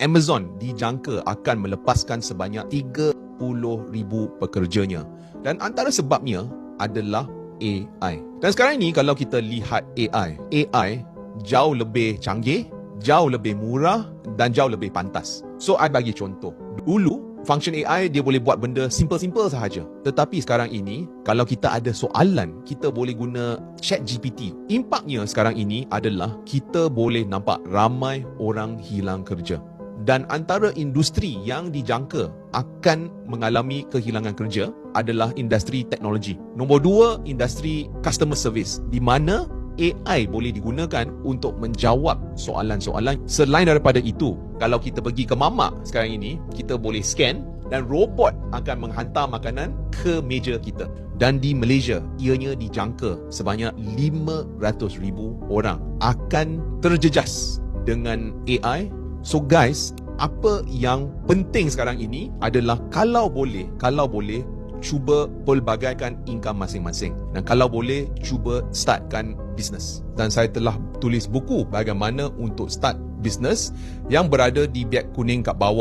Amazon dijangka akan melepaskan sebanyak 30,000 pekerjanya. Dan antara sebabnya adalah AI. Dan sekarang ini kalau kita lihat AI, AI jauh lebih canggih, jauh lebih murah dan jauh lebih pantas. So I bagi contoh. Dulu function AI dia boleh buat benda simple-simple sahaja. Tetapi sekarang ini kalau kita ada soalan, kita boleh guna Chat GPT. Impaknya sekarang ini adalah kita boleh nampak ramai orang hilang kerja. Dan antara industri yang dijangka akan mengalami kehilangan kerja adalah industri teknologi. Nombor dua, industri customer service. Di mana AI boleh digunakan untuk menjawab soalan-soalan. Selain daripada itu, kalau kita pergi ke mamak sekarang ini, kita boleh scan dan robot akan menghantar makanan ke meja kita. Dan di Malaysia, ianya dijangka sebanyak 500,000 orang akan terjejas dengan AI So guys, apa yang penting sekarang ini adalah kalau boleh, kalau boleh cuba pelbagaikan income masing-masing. Dan kalau boleh cuba startkan bisnes. Dan saya telah tulis buku bagaimana untuk start bisnes yang berada di biak kuning kat bawah